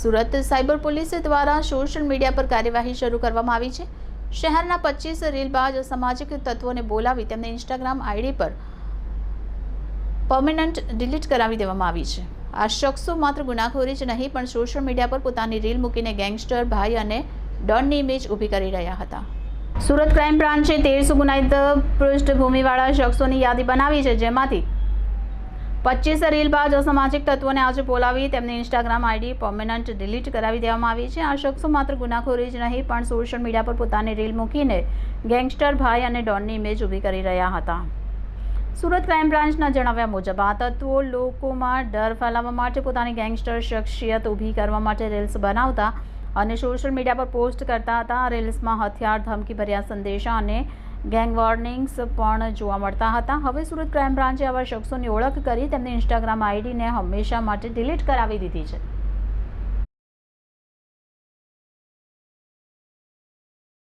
Surat cyber police દ્વારા social media પર કાર્યવાહી શરૂ કરવામાં આવી છે. શહેરના પચીસ રીલબાજ સામાજિક તત્વોને બોલાવી તેમને ઇન્સ્ટાગ્રામ આઈડી પર પર્મનન્ટ ડિલીટ કરાવી દેવામાં આવી છે. આ શખ્સો માત્ર ગુનાખોરી જ નહીં, પણ સોશિયલ મીડિયા પર પોતાની રીલ મૂકીને ગેંગસ્ટર ભાઈ અને ડોનની ઇમેજ ઊભી કરી રહ્યા હતા. સુરત ક્રાઇમ બ્રાન્ચે તેરસો ગુનાહિત પૃષ્ઠભૂમિવાળા શખ્સોની યાદી બનાવી છે, જેમાંથી પચીસ રીલબાજ અસામાજિક તત્વોને આજે બોલાવી તેમની ઇન્સ્ટાગ્રામ આઈડી પર્મનન્ટ ડિલીટ કરાવી દેવામાં આવી છે. આ શખ્સો માત્ર ગુનાખોરી જ નહીં, પણ સોશિયલ મીડિયા પર પોતાની રીલ મૂકીને ગેંગસ્ટર ભાઈ અને ડોનની ઇમેજ ઊભી કરી રહ્યા હતા. સુરત ક્રાઇમ બ્રાન્ચના જણાવ્યા મુજબ, આ તત્વો લોકોમાં ડર ફેલાવવા માટે પોતાની ગેંગસ્ટર શખ્સિયત ઊભી કરવા માટે રીલ્સ બનાવતા અને સોશિયલ મીડિયા પર પોસ્ટ કરતા હતા. આ રીલ્સમાં હથિયાર ધમકી ભર્યા સંદેશા અને ગેંગ વોર્નિંગ્સ પણ જોવા મળતા હતા. હવે સુરત ક્રાઇમ બ્રાન્ચે આવા શખ્સોની ઓળખ કરી તેમની ઇન્સ્ટાગ્રામ આઈડીને હંમેશા માટે ડિલીટ કરાવી દીધી છે.